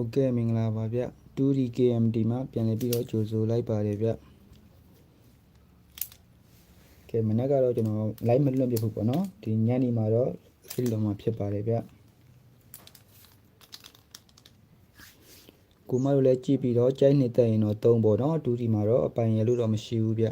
ဟုတ်ကဲ့မင်္ဂလာပါဗျ 2D KMD မှာပြန်လည်ပြီးတော့ကြိုဆိုလိုက်ပါတယ်ဗျကဲမနက်ကတော့ကျွန်တော် live မလွတ်ပြဖို့ပေါ့နော်ဒီညနေမှာတော့စိတ်လုံးမှာဖြစ်ပါတယ်ဗျကိုမတို့လည်းကြည့်ပြီးတော့ကြိုက်နေတဲ့ရင်တော့3ပေါ့နော် 2D မှာတော့အပိုင်ရလို့တော့မရှိဘူးဗျ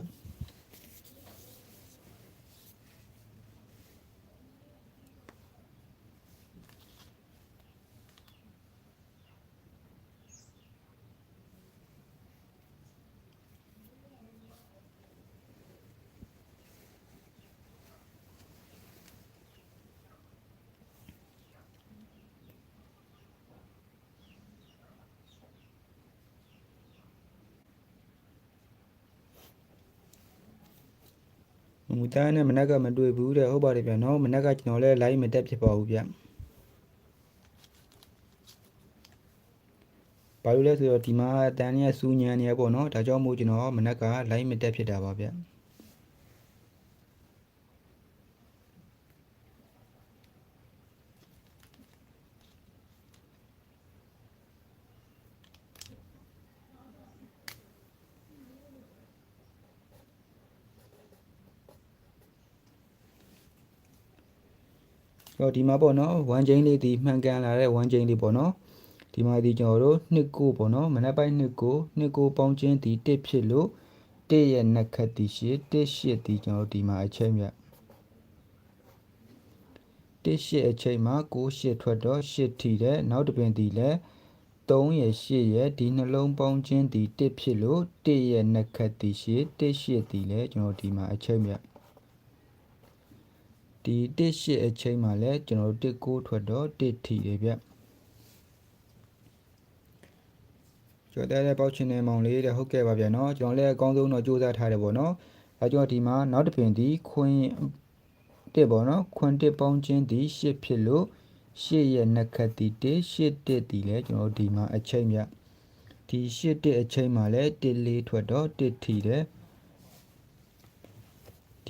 မူတန်းနဲ့မနက်ကမတွေ့ဘူးတဲ့ဟုတ်ပါတယ်ဗျနော်မနက်ကကျွန်တော်လည်း live မတက်ဖြစ်ပါဘူးဗျဘာလို့လဲဆိုတော့ဒီမှာအတန်းနဲ့စူးညံနေရပေါ့နော်ဒါကြောင့်မို့ကျွန်တော်မနက်က live မတက်ဖြစ်တာပါဗျ တော့ဒီမှာပေါ့နော်1ချိန်လေးဒီမှန်ကန်လာတဲ့1ချိန်လေးပေါ့နော်ဒီမှာဒီကျွန်တော်တို့2ကိုပေါ့နော်မနက်ပိုင်း2ကို2ကိုပေါင်းချင်းဒီ1ဖြစ်လို့1ရဲ့နှစ်ခတ်ဒီရှစ်1ရှစ်ဒီကျွန်တော်တို့ဒီမှာအချိန်မြတ်1ရှစ်အချိန်မှာ9ရှစ်ထွက်တော့8ထီတဲ့နောက်တစ်ပင်ဒီလဲ3ရဲ့8ရဲ့ဒီနှလုံးပေါင်းချင်းဒီ1ဖြစ်လို့1ရဲ့နှစ်ခတ်ဒီရှစ်1ရှစ်ဒီလဲကျွန်တော်ဒီမှာအချိန်မြတ် ဒီ1ရှစ်အချိန်မှာလဲကျွန်တော်တို့1ကိုထွက်တော့1ထီတယ်ဗျကျော်တဲ့တဲ့ပေါက်ချင်းနေမောင်လေးတဲ့ဟုတ်ကဲ့ပါဗျာနော်ကျွန်တော်လည်းအကောင်းဆုံးတော့စူးစမ်းထားတယ်ပေါ့နော်အဲကျွန်တော်ဒီမှာနောက်တစ်ပင်ဒီခွင်းတစ်ပေါ့နော်ခွင်းတစ်ပေါင်းချင်းဒီရှစ်ဖြစ်လို့ရှစ်ရဲ့နှစ်ခတ်ဒီတစ်ရှစ်တစ်ဒီလဲကျွန်တော်ဒီမှာအချိန်မြဒီရှစ်တစ်အချိန်မှာလဲ1လေးထွက်တော့1ထီတယ်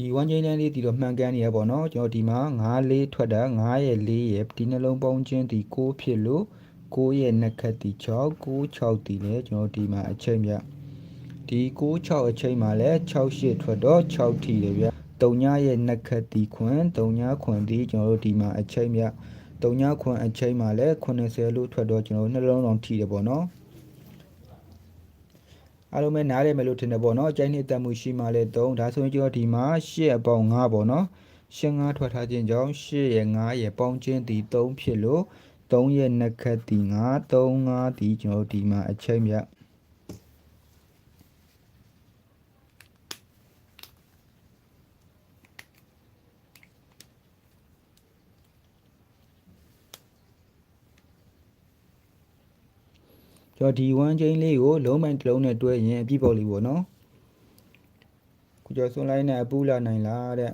ဒီ1ချင်းတန်းလေးဒီတော့မှန်ကန်နေရပေါ့နော်ကျွန်တော်ဒီမှာ9လေးထွက်တာ9ရဲ့4ရဲ့ဒီနှလုံးပေါင်းချင်းဒီ6ဖြစ်လို့9ရဲ့နှစ်ခတ်ဒီ6 9 6ဒီလဲကျွန်တော်ဒီမှာအချိန်မြဒီ9 6အချိန်မှာလဲ6ရှစ်ထွက်တော့6ထီတယ်ဗျတုံညရဲ့နှစ်ခတ်ဒီခွန်းတုံညခွန်းဒီကျွန်တော်တို့ဒီမှာအချိန်မြတုံညခွန်းအချိန်မှာလဲ80လို့ထွက်တော့ကျွန်တော်နှလုံးတော်ထီတယ်ပေါ့နော် အားလုံးပဲနားရမယ်လို့ထင်တယ်ပေါ့နော်အကြိုက်နှစ်တက်မှုရှိမှလဲ3ဒါဆိုရင်ကျွန်တော်ဒီမှာ8အပေါင်း5ပေါ့နော်ရှင်း5ထွက်ထားခြင်းကြောင့်8ရဲ့9ရဲ့ပေါင်းခြင်းဒီ3ဖြစ်လို့3ရဲ့နှစ်ခတ်ဒီ9 3 5ဒီကျွန်တော်ဒီမှာအချိန်မြ ကျွန်တော်ဒီ1ချင်းလေးကိုလုံးမိုင်တစ်လုံးနဲ့တွဲရင်အပြည့်ပေါက်လေးပေါ့နော်ခုကျော်စွန်လိုက်နဲ့အပူလာနိုင်လားတဲ့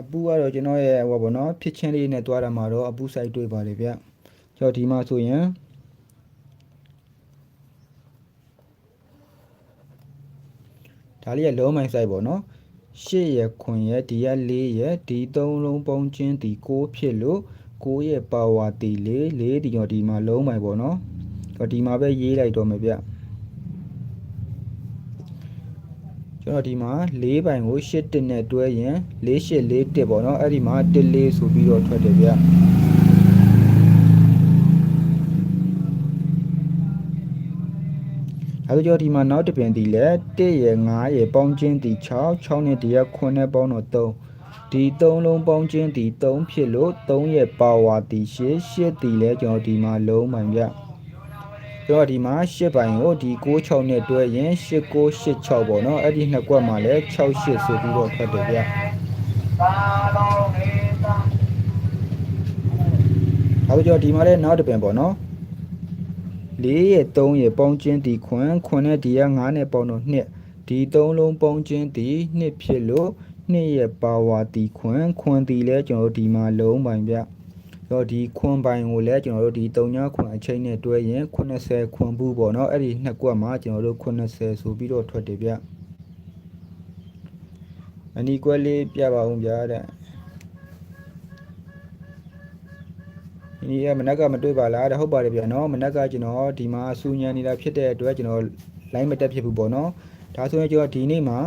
အပူကတော့ကျွန်တော်ရဲ့ဟိုပါပေါ့နော်ဖြစ်ချင်းလေးနဲ့တွားတာမှာတော့အပူဆိုင်တွေ့ပါလေဗျကျွန်တော်ဒီမှာဆိုရင်ဒါလေးကလုံးမိုင်ဆိုင်ပေါ့နော်ရှစ်ရခွန်ရဒီရ၄ရဒီ၃လုံးပေါင်းချင်းဒီ6ဖြစ်လို့6ရဲ့ပါဝါတီ၄၄ဒီကျော်ဒီမှာလုံးမိုင်ပေါ့နော် တော့ဒီမှာပဲရေးလိုက်တော့မယ်ဗျကျွန်တော်ဒီမှာ၄ပိုင်ကို၈တစ်နဲ့တွဲရင်၄၈၄တစ်ပေါ့နော်အဲ့ဒီမှာတစ်လေးဆိုပြီးတော့ထွက်တယ်ဗျအဲ့တော့ဒီမှာနောက်တစ်ပင်ဒီလဲ1ရယ်5ရယ်ပေါင်းချင်းဒီ6 6နဲ့ဒီရ9နဲ့ပေါင်းတော့3ဒီ3လုံးပေါင်းချင်းဒီ3ဖြစ်လို့3ရယ်ပါဝါဒီ8 8ဒီလဲကျွန်တော်ဒီမှာလုံးမှန်ဗျ ကျွန်တော်ဒီမှာ8ပိုင်ကိုဒီ96နဲ့တွဲရင်8986ပေါ့နော်အဲ့ဒီနှစ်ကွက်မှာလည်း68ဆိုပြီးတော့ထွက်တယ်ဗျအခုကျွန်တော်ဒီမှာလည်းနောက်တစ်ပင်ပေါ့နော်4ရဲ့3ရဲ့ပေါင်းချင်းဒီခွန်းခွန်းနဲ့ဒီက9နဲ့ပေါင်းတော့2ဒီ3လုံးပေါင်းချင်းဒီ2ဖြစ်လို့2ရဲ့ပါဝါဒီခွန်းခွန်းဒီလဲကျွန်တော်ဒီမှာလုံးပိုင်ဗျ တော့ဒီခွန်ပိုင်ကိုလည်းကျွန်တော်တို့ဒီ3ညခွန်အချိန်နဲ့တွဲရင်80ခွန်ဘူးပေါ့နော်အဲ့ဒီနှစ်ကွက်မှာကျွန်တော်တို့80ဆိုပြီးတော့ထွက်တယ်ဗျအနီကွက်လေးပြပါအောင်ဗျာတဲ့ဒီဒီကမနက်ကမတွေ့ပါလားဒါဟုတ်ပါတယ်ဗျာနော်မနက်ကကျွန်တော်ဒီမှာစူညံနေတာဖြစ်တဲ့အတွက်ကျွန်တော် line မတက်ဖြစ်ဘူးပေါ့နော်ဒါဆိုရင်ကျွန်တော်ဒီနေ့မှာ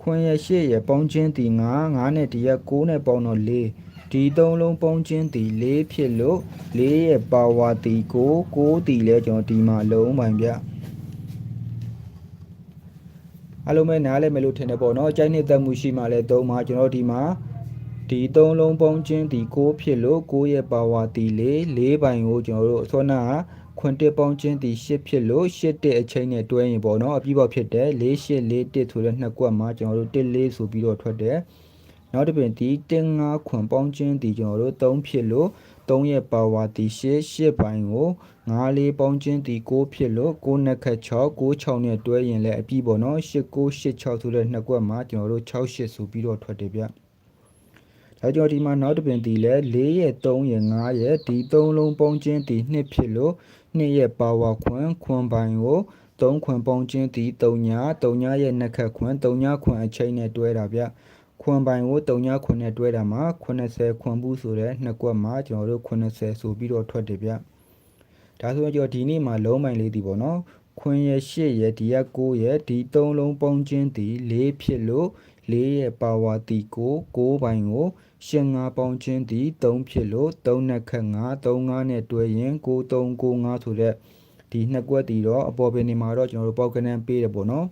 ခွင်ရရှေ့ရပေါင်းချင်းတီ9 9နဲ့ဒီရ6နဲ့ပေါင်းတော့4 ဒီသုံးလုံးပေါင်းချင်းတီ4ဖြစ်လို့4ရဲ့ပါဝါတီ9 9တီလဲကျွန်တော်ဒီမှာလုံးပိုင်ဗျအလုံးမဲ့နားလဲမယ်လို့ထင်တယ်ပေါ့နော်ကြိုက်နှစ်သက်မှုရှိမှလဲသုံးမှာကျွန်တော်ဒီမှာဒီသုံးလုံးပေါင်းချင်းဒီ6ဖြစ်လို့6ရဲ့ပါဝါတီ4 4ပိုင်ကိုကျွန်တော်တို့အစောနာကခွန်တစ်ပေါင်းချင်းဒီ8ဖြစ်လို့8တဲ့အချိန်နဲ့တွဲရင်ပေါ့နော်အပြီးပေါက်ဖြစ်တယ်4 8 4 1ဆိုတဲ့နှစ်ကွက်မှာကျွန်တော်တို့1 4ဆိုပြီးတော့ထွက်တယ် နောက်တစ်ပင်ဒီ1 5ခွန်ပေါင်းချင်းဒီကျွန်တော်တို့3ဖြစ်လို့3ရဲ့ပါဝါတီ8 8ပိုင်းကို9လေးပေါင်းချင်းဒီ6ဖြစ်လို့6နှစ်ခက်6 6 6နဲ့တွဲရင်လည်းအပြီးပေါ့နော်8 9 8 6ဆိုတဲ့နှစ်ကွက်မှာကျွန်တော်တို့6 8ဆိုပြီးတော့ထွက်တယ်ဗျဒါကြောင့်ဒီမှာနောက်တစ်ပင်ဒီလဲ4ရဲ့3ရဲ့5ရဲ့ဒီ3လုံးပေါင်းချင်းဒီ2ဖြစ်လို့2ရဲ့ပါဝါခွန်ခွန်ပိုင်းကို3ခွန်ပေါင်းချင်းဒီ3ညာ3ညာရဲ့နှစ်ခက်ခွန်3ညာခွန်အချိန်နဲ့တွဲတာဗျ ခွန်ပိုင်းကို3ညာခွန်နဲ့တွဲတာမှာ80ခွန်ဘူးဆိုတဲ့နှစ်ကွက်မှာကျွန်တော်တို့80ဆိုပြီးတော့ထွက်တယ်ဗျဒါဆိုရင်ကျွန်တော်ဒီနေ့မှာလုံးပိုင်းလေးဒီပေါ့နော်ခွန်ရဲ့8ရဲ့ဒီက9ရဲ့ဒီ3လုံးပေါင်းချင်းဒီ4ဖြစ်လို့4ရဲ့ပါဝါတီကို9ပိုင်းကိုရှင်ငါပေါင်းချင်းဒီ3ဖြစ်လို့3နှစ်ခက်5 3 5နဲ့တွဲရင်9 3 9 5ဆိုတဲ့ဒီနှစ်ကွက်တီတော့အပေါ်ပင်နေမှာတော့ကျွန်တော်တို့ပေါက်ကနန်းပေးတယ်ပေါ့နော်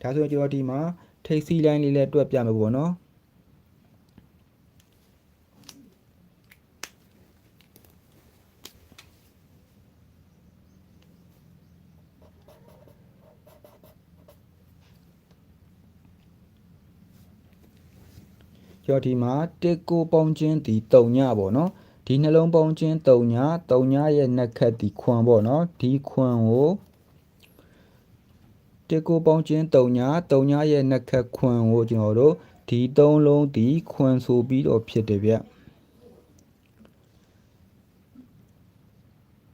ဒါဆိုရင်ကျွန်တော်ဒီမှာထိတ်စီလိုင်းလေးလည်းတွက်ပြမယ်ပေါ့နော် ကျော်ဒီမှာတစ်ကိုပေါင်းချင်းဒီ3ညပေါ့နော်ဒီနှလုံးပေါင်းချင်း3ည3ညရဲ့နှက်ခတ်ဒီခွန်ပေါ့နော်ဒီခွန်ကိုတစ်ကိုပေါင်းချင်း3ည3ညရဲ့နှက်ခတ်ခွန်ကိုကျွန်တော်တို့ဒီ3လုံးဒီခွန်ဆိုပြီးတော့ဖြစ်တယ်ဗျ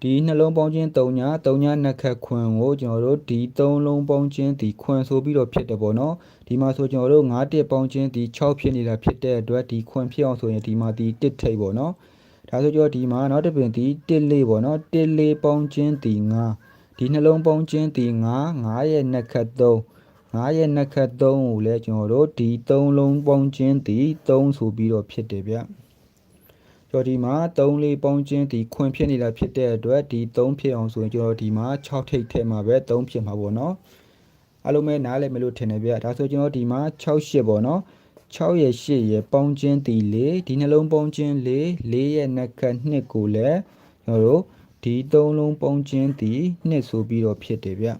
ဒီနှလုံးပေါင်းချင်း3ည3ညနှစ်ခတ်ခွန်ကိုကျွန်တော်တို့ဒီ3လုံးပေါင်းချင်းဒီခွန်ဆိုပြီးတော့ဖြစ်တယ်ပေါ့နော်ဒီမှာဆိုကျွန်တော်တို့9တက်ပေါင်းချင်းဒီ6ဖြစ်နေတာဖြစ်တဲ့အတွက်ဒီခွန်ဖြစ်အောင်ဆိုရင်ဒီမှာဒီ1ထိပ်ပေါ့နော်ဒါဆိုကျွန်တော်ဒီမှာနောက်တစ်ပင်ဒီ1လေးပေါ့နော်1လေးပေါင်းချင်းဒီ9ဒီနှလုံးပေါင်းချင်းဒီ9 9ရဲ့နှစ်ခတ်3 9ရဲ့နှစ်ခတ်3ကိုလည်းကျွန်တော်တို့ဒီ3လုံးပေါင်းချင်းဒီ3ဆိုပြီးတော့ဖြစ်တယ်ဗျ ကျော်ဒီမှာ3လေးပေါင်းချင်းဒီခွင်ဖြစ်နေတာဖြစ်တဲ့အတွက်ဒီ3ဖြစ်အောင်ဆိုရင်ကျွန်တော်ဒီမှာ6ထိပ်ထဲမှာပဲ3ဖြစ်မှာပေါ့နော်အားလုံးပဲနားလည်မလို့ထင်တယ်ဗျဒါဆိုကျွန်တော်ဒီမှာ6 8ပေါ့နော်6ရဲ့8ရဲ့ပေါင်းချင်းဒီ4ဒီနှလုံးပေါင်းချင်း4 4ရဲ့နှက်က2ကိုလည်းကျွန်တော်တို့ဒီ3လုံးပေါင်းချင်းဒီ2ဆိုပြီးတော့ဖြစ်တယ်ဗျ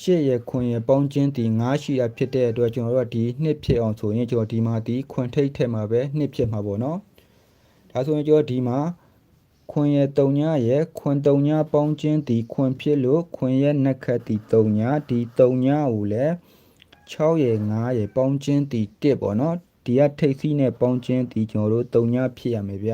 ရှစ်ရခွင်ရပေါင်းချင်းဒီ9ရှိတာဖြစ်တဲ့အတွက်ကျွန်တော်တို့ကဒီနှစ်ဖြစ်အောင်ဆိုရင်ကျွန်တော်ဒီမှာဒီခွင်ထိတ်ထဲမှာပဲနှစ်ဖြစ်မှာပေါ့နော် ဒါဆိုရင်ကျွန်တော်ဒီမှာခွင်ရဲ့3ညရဲ့ခွင်3ညပေါင်းချင်းဒီခွင်ဖြစ်လို့ခွင်ရဲ့နှက်ခတ်ဒီ3ညဒီ3ညကိုလည်း6ရဲ့9ရဲ့ပေါင်းချင်းဒီ1ပေါ့နော်ဒီကထိတ်စီးနဲ့ပေါင်းချင်းဒီကျွန်တော်တို့3ညဖြစ်ရမယ်ဗျ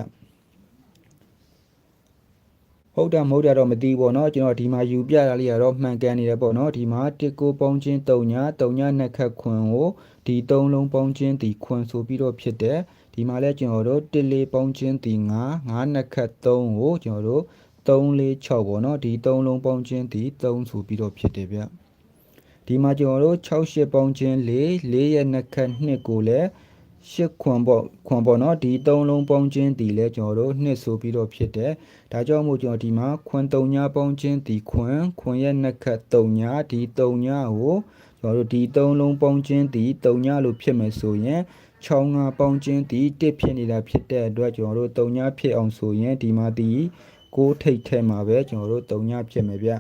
ဟုတ်တာမဟုတ်တာတော့မသိဘူးပေါ့နော်ကျွန်တော်ဒီမှာယူပြတာလေးကတော့မှန်ကန်နေတယ်ပေါ့နော်ဒီမှာတစ်ကိုပေါင်းချင်း3ည3ညနှစ်ခတ်ခွင်ကိုဒီ3လုံးပေါင်းချင်းဒီခွင်ဆိုပြီးတော့ဖြစ်တယ် ဒီမှာလဲကျွန်တော်တို့တစ်လေးပေါင်းချင်းဒီ9 9နှစ်ခတ်3ကိုကျွန်တော်တို့3 4 6ပေါ့နော်ဒီ3လုံးပေါင်းချင်းဒီ3ဆိုပြီးတော့ဖြစ်တယ်ဗျဒီမှာကျွန်တော်တို့6 8ပေါင်းချင်း4 4ရဲ့နှစ်ခတ်2ကိုလည်းရှစ်ခွန်ပေါ့ခွန်ပေါ့နော်ဒီသုံးလုံးပေါင်းချင်းဒီလဲကျွန်တော်တို့နှစ်ဆိုပြီးတော့ဖြစ်တယ်ဒါကြောင့်မို့ကျွန်တော်ဒီမှာခွန်3ညပေါင်းချင်းဒီခွန်ခွန်ရဲ့နှစ်ခတ်3ညဒီ3ညကိုကျွန်တော်တို့ဒီသုံးလုံးပေါင်းချင်းဒီ3ညလို့ဖြစ်မယ်ဆိုရင် 6ငါပေါင်းချင်းဒီ1ဖြစ်နေတာဖြစ်တဲ့အတွက်ကျွန်တော်တို့3ညဖြစ်အောင်ဆိုရင်ဒီမှာဒီ6ထိတ်ထဲမှာပဲကျွန်တော်တို့3ညဖြစ်မယ်ဗျ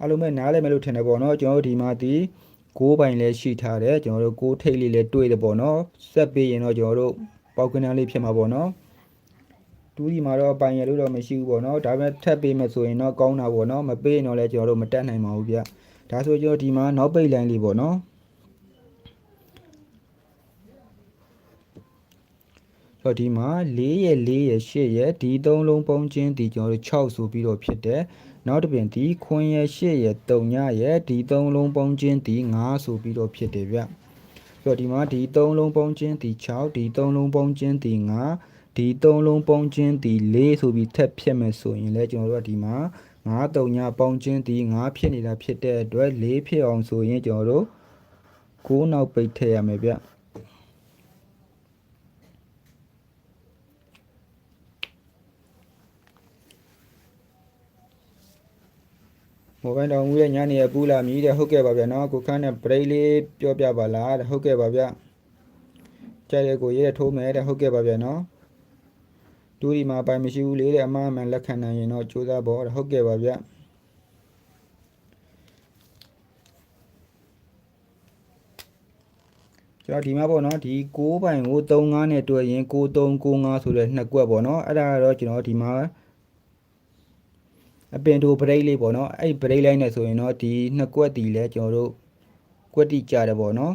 အားလုံးပဲနားလည်မယ်လို့ထင်တယ်ပေါ့နော်ကျွန်တော်တို့ဒီမှာဒီ6ပိုင်လည်းရှိထားတယ်ကျွန်တော်တို့6ထိတ်လေးလည်းတွေ့တယ်ပေါ့နော်ဆက်ပြီးရင်တော့ကျွန်တော်တို့ပေါက်ကနန်းလေးဖြစ်မှာပေါ့နော်တူးဒီမှာတော့ပိုင်ရလို့တော့မရှိဘူးပေါ့နော်ဒါပေမဲ့ထပ်ပေးမယ်ဆိုရင်တော့ကောင်းတာပေါ့နော်မပေးရင်တော့လည်းကျွန်တော်တို့မတက်နိုင်ပါဘူးဗျ ဒါဆိုကျွန်တော်ဒီမှာနောက်ပိတ်လိုင်းလေးပေါ့နော်တော့ဒီမှာ4ရဲ့4ရဲ့8ရဲ့ဒီ3လုံးပေါင်းချင်းဒီကျွန်တော်တို့6ဆိုပြီးတော့ဖြစ်တယ်နောက်တစ်ပြင်ဒီခွင်ရဲ့8ရဲ့3ညရဲ့ဒီ3လုံးပေါင်းချင်းဒီ9ဆိုပြီးတော့ဖြစ်တယ်ဗျပြီးတော့ဒီမှာဒီ3လုံးပေါင်းခြင်းဒီ6ဒီ3လုံးပေါင်းခြင်းဒီ9ဒီ3လုံးပေါင်းခြင်းဒီ4ဆိုပြီးထပ်ဖြစ်မယ်ဆိုရင်လည်းကျွန်တော်တို့ကဒီမှာ 9တုံညာပေါင်းခြင်းဒီ9ဖြစ်နေတာဖြစ်တဲ့အတွက်4ဖြစ်အောင်ဆိုရင်ကျွန်တော်တို့9နောက်ပိတ်ထည့်ရမယ်ဗျမော်ဘိုင်းတော်မူရဲ့ညနေရပူလာမြည်တဲ့ဟုတ်ကဲ့ပါဗျာနော်ကိုခန်းနဲ့ break လေးပြောပြပါလားတဲ့ဟုတ်ကဲ့ပါဗျာကြိုက်တဲ့ကိုရဲထိုးမယ်တဲ့ဟုတ်ကဲ့ပါဗျာနော် တူဒီမှာပိုင်မရှိဘူးလေတဲ့အမှားအမှန်လက်ခံနိုင်ရင်တော့ကြိုးစားဖို့တဲ့ဟုတ်ကဲ့ပါဗျာကျွန်တော်ဒီမှာပေါ့နော်ဒီ6ပိုင်ကို35နဲ့တွဲရင်9395ဆိုတဲ့နှစ်ကွက်ပေါ့နော်အဲ့ဒါကတော့ကျွန်တော်ဒီမှာအပင်တိုဘရိတ်လေးပေါ့နော်အဲ့ဘရိတ်လိုက်နဲ့ဆိုရင်တော့ဒီနှစ်ကွက်တီလဲကျွန်တော်တို့ကွက်တီကြတယ်ပေါ့နော်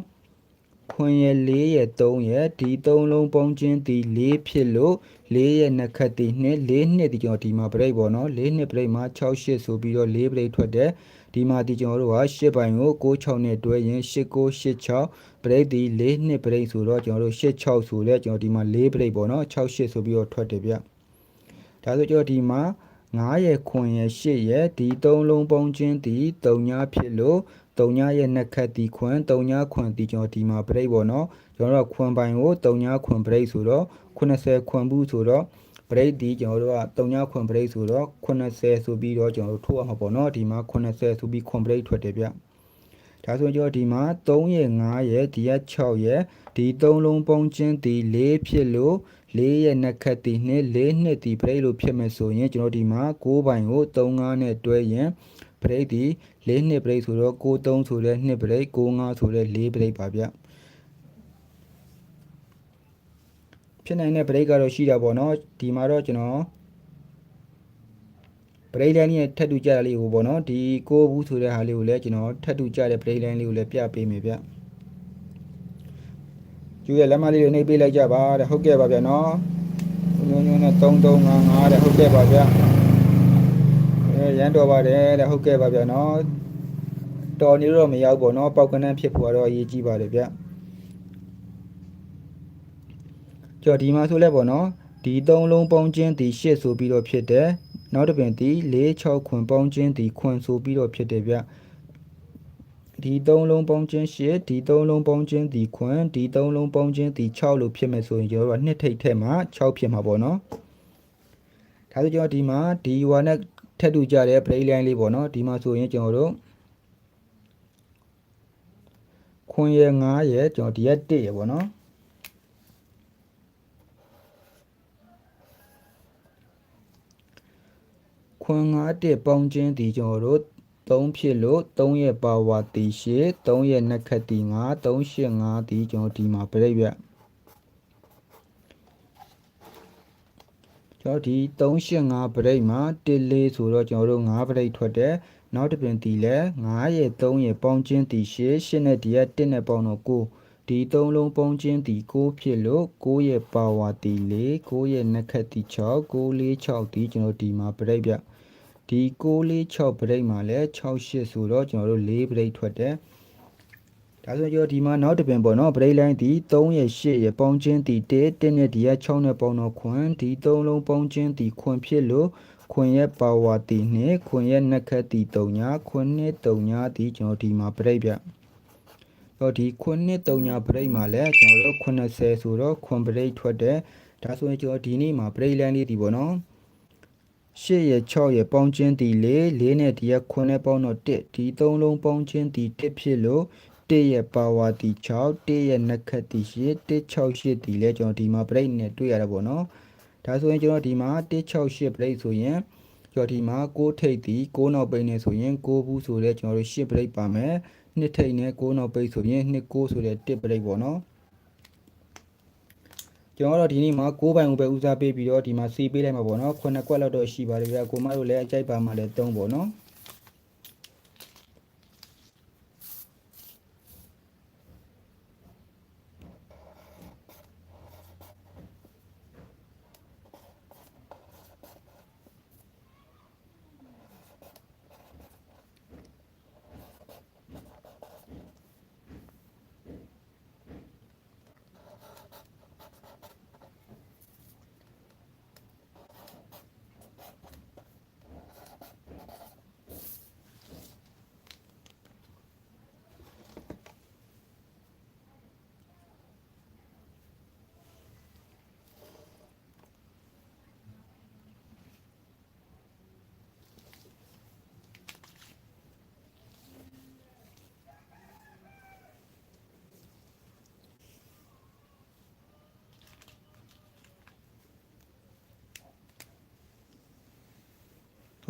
ခွင်ရ4ရ3ရဒီ3လုံးပေါင်းခြင်းဒီ4ဖြစ်လို့4ရနှစ်ခတ်ဒီ2 4နှစ်ဒီကျွန်တော်ဒီမှာဘရိတ်ပေါ့နော်4နှစ်ဘရိတ်မှာ6 8ဆိုပြီးတော့4ဘရိတ်ထွက်တယ်ဒီမှာဒီကျွန်တော်တို့က8ပိုင်ကို6 6နဲ့တွဲရင်8 9 8 6ဘရိတ်ဒီ4နှစ်ဘရိတ်ဆိုတော့ကျွန်တော်တို့8 6ဆိုလဲကျွန်တော်ဒီမှာ4ဘရိတ်ပေါ့နော်6 8ဆိုပြီးတော့ထွက်တယ်ဗျဒါဆိုကျွန်တော်ဒီမှာ9ရဲ့ခွန်ရဲ့8ရဲ့ဒီ3လုံးပေါင်းခြင်းဒီ3ညဖြစ်လို့ 3ညရဲ့နှစ်ခတ်ဒီခွန်3ညခွန်ဒီကျွန်တော်ဒီမှာပြိတ်ပေါ့နော်ကျွန်တော်တို့ခွန်ပိုင်ကို3ညခွန်ပြိတ်ဆိုတော့80ခွန်ဘူးဆိုတော့ပရိတ်ဒီကျွန်တော်တို့က3ညခွန်ပရိတ်ဆိုတော့80ဆိုပြီးတော့ကျွန်တော်တို့ထိုးရမှာပေါ့နော်ဒီမှာ80ဆိုပြီးခွန်ပရိတ်ထွက်တယ်ဗျဒါဆိုကျွန်တော်ဒီမှာ3ရဲ့5ရဲ့ဒီက6ရဲ့ဒီ3လုံးပေါင်းခြင်းဒီ4ဖြစ်လို့4ရဲ့နှစ်ခတ်တီနှစ်4နှစ်တီဘရိတ်လို့ဖြစ်မယ်ဆိုရင်ကျွန်တော်ဒီမှာ6ပိုင်ကို35နဲ့တွဲရင်ဘရိတ်ဒီ 4နှစ်ဘရိတ်ဆိုတော့93ဆိုတဲ့နှစ်ဘရိတ်95ဆိုတဲ့4ဘရိတ်ပါဗျဖြစ်နိုင်တဲ့ဘရိတ်ကတော့ရှိတာပေါ့နော်ဒီမှာတော့ကျွန်တော်ပရိတ်လိုင်းလေးထပ်တူကြတာလေးကိုပေါ့နော်ဒီကိုဘူးဆိုတဲ့ဟာလေးကိုလည်းကျွန်တော်ထပ်တူကြတဲ့ပရိတ်လိုင်းလေးကိုလည်းပြပေးမယ်ဗျကျူရဲ့လက်မလေးတွေနှိပ်ပေးလိုက်ကြပါတဲ့ဟုတ်ကဲ့ပါဗျာနော်ညွန်းညွန်းနဲ့3355တဲ့ဟုတ်ကဲ့ပါဗျာအဲ ရန်တော်ပါတယ်တဲ့ဟုတ်ကဲ့ပါဗျာနော်တော်နေတော့မရောက်ပေါ့နော်ပောက်ကနန်းဖြစ်ဖို့ကတော့အရေးကြီးပါတယ်ဗျကျော်ဒီမှာဆိုလဲပေါ့နော်ဒီ၃လုံးပေါင်းခြင်းဒီ၈ဆိုပြီးတော့ဖြစ်တယ်နောက်တစ်ပင်ဒီ၄6ခွန်ပေါင်းခြင်းဒီခွန်ဆိုပြီးတော့ဖြစ်တယ်ဗျဒီ၃လုံးပေါင်းခြင်း၈ဒီ၃လုံးပေါင်းခြင်းဒီခွန်ဒီ၃လုံးပေါင်းခြင်းဒီ6လို့ဖြစ်မယ်ဆိုရင်ကျွန်တော်တို့ကနှစ်ထိပ်ထဲမှာ6ဖြစ်မှာပေါ့နော်ဒါဆိုကျွန်တော်ဒီမှာဒီဟိုနဲ့ ထက်တူကြတဲ့ play line လေးပေါ့နော်ဒီမှာဆိုရင်ကျွန်တော်တို့ခွန်ရ9ရဲ့ကျွန်တော်ဒီက1ရပေါ့နော်ခွန်9တက်ပေါင်းခြင်းဒီကျွန်တော်တို့3ဖြစ်လို့3ရဲ့ပါဝါတီရှစ်3ရဲ့နှက်ခတ်တီ9 385ဒီကျွန်တော်ဒီမှာပြိပြကျွ တော်ဒီ385ပြိမှာ1လေးဆိုတော့ကျွန်တော်တို့9ပြိထွက်တယ်နောက်တစ်ပြင်တီလဲ9ရဲ့3ရဲ့ပေါင်းခြင်းတီရှစ်ရှစ်နဲ့ဒီက1နဲ့ပေါင်းတော့9ဒီ3လုံးပေါင်းခြင်းတီ6ဖြစ်လို့9ရဲ့ပါဝါတီ4 9ရဲ့နှက်ခတ်တီ6 9 4 6ဒီကျွန်တော်ဒီမှာပြိပြဒီ646ဘရိတ်မှာလည်း68ဆိုတော့ကျွန်တော်တို့4ဘရိတ်ထွက်တယ် ဒါဆိုကျွန်တော်ဒီမှာနောက်တစ်ပင်ပေါ့နော်ဘရိတ်လိုင်းဒီ3ရဲ့8ရဲ့ပေါင်းချင်းဒီ1 1နဲ့ဒီက6နဲ့ပေါင်းတော့ခွန်ဒီ3လုံးပေါင်းချင်းဒီခွန်ဖြစ်လို့ခွန်ရဲ့ပါဝါတီ2ခွန်ရဲ့နှက်ခတ်တီ3ညာခွန်နဲ့3ညာဒီကျွန်တော်ဒီမှာဘရိတ်ပြတော့ဒီခွန်နဲ့3ညာဘရိတ်မှာလည်းကျွန်တော်တို့80ဆိုတော့ခွန်ဘရိတ်ထွက်တယ်ဒါဆိုရင်ကျွန်တော်ဒီနေ့မှာဘရိတ်လိုင်းလေးဒီပေါ့နော်8ရဲ့6ရဲ့ပေါင်းချင်းဒီ4 4နဲ့ဒီရဲ့9နဲ့ပေါင်းတော့1ဒီ3လုံးပေါင်းချင်းဒီ1ဖြစ်လို့ 1ရဲ့ပါဝါဒီ6 1ရဲ့နှက်ခတ်ဒီ8 168ဒီလဲကျွန်တော်ဒီမှာ break နဲ့တွေ့ရတာပေါ့နော်ဒါဆိုရင်ကျွန်တော်ဒီမှာ168 break ဆိုရင်ကျွန်တော်ဒီမှာ6ထိပ်ဒီ6နောက်ပိတ်နေဆိုရင်6ဘူးဆိုလဲကျွန်တော်တို့8 break ပါမယ်2ထိပ်နဲ့6နောက်ပိတ်ဆိုရင်2 9ဆိုတဲ့1 break ပေါ့နော်ကျွန်တော်တို့ဒီနေ့မှာ6ပိုင်ကိုပဲဦးစားပေးပြီးတော့ဒီမှာစီးပေးလိုက်မှာပေါ့နော်9ကွက်လောက်တော့ရှိပါတယ်ဗျာကိုမတို့လည်းအကြိုက်ပါမှလည်း3ပေါ့နော်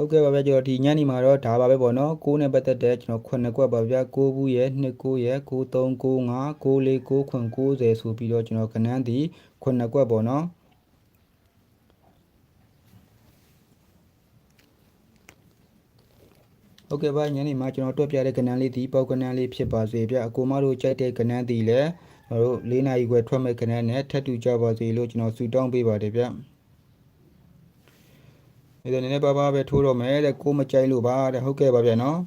ဟုတ်ကဲ့ပါဗျာကျွန်တော်ဒီညနေမှာတော့ဒါပါပဲပေါ့နော်6နဲ့ပတ်သက်တဲ့ကျွန်တော်9ကွက်ပါဗျာ6ဘူးရဲ့2 9ရဲ့9 3 9 5 9 4 9 9 90ဆိုပြီးတော့ကျွန်တော်ခဏန်းဒီ9ကွက်ပေါ့နော်ဟုတ်ကဲ့ပါညနေမှာကျွန်တော်တွက်ပြတဲ့ကဏ္ဍလေးဒီပေါက်ကဏ္ဍလေးဖြစ်ပါစေဗျအကိုမတို့ကြိုက်တဲ့ကဏ္ဍဒီလည်းကျွန်တော်တို့၄နာရီခွဲထွက်မဲ့ကဏ္ဍနဲ့ထပ်တူကြပါစေလို့ကျွန်တော်ဆုတောင်းပေးပါတယ်ဗျ ဒီလိုနည်းနည်းပါးပါးပဲထိုးတော့မယ်တဲ့ကိုမကြိုက်လို့ပါတဲ့ဟုတ်ကဲ့ပါဗျနော်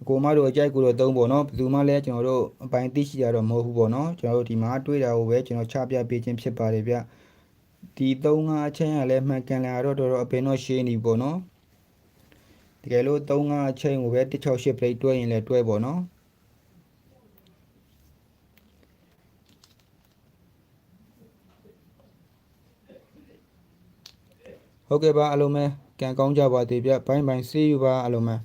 အကိုမတို့အကြိုက်ကိုတော့သုံးပေါ့နော်ဘယ်သူမှလည်းကျွန်တော်တို့အပိုင်သိရှိရတော့မဟုတ်ဘူးပေါ့နော်ကျွန်တော်တို့ဒီမှာတွေးတာကိုပဲကျွန်တော်ချပြပေးခြင်းဖြစ်ပါတယ်ဗျဒီ၃ငါအချင်းကလည်းမှန်ကန်လာတော့တော်တော်အပင်တော့ရှင်းနေပေါ့နော်တကယ်လို့3 5အချိန်ကိုပဲ168 plate တွဲရင်လည်းတွဲပေါ့နော် ဟုတ်ကဲ့ပါအလုံးမဲကံကောင်းကြပါသေးဗျဘိုင်းဘိုင်း see you ပါအလုံးမဲ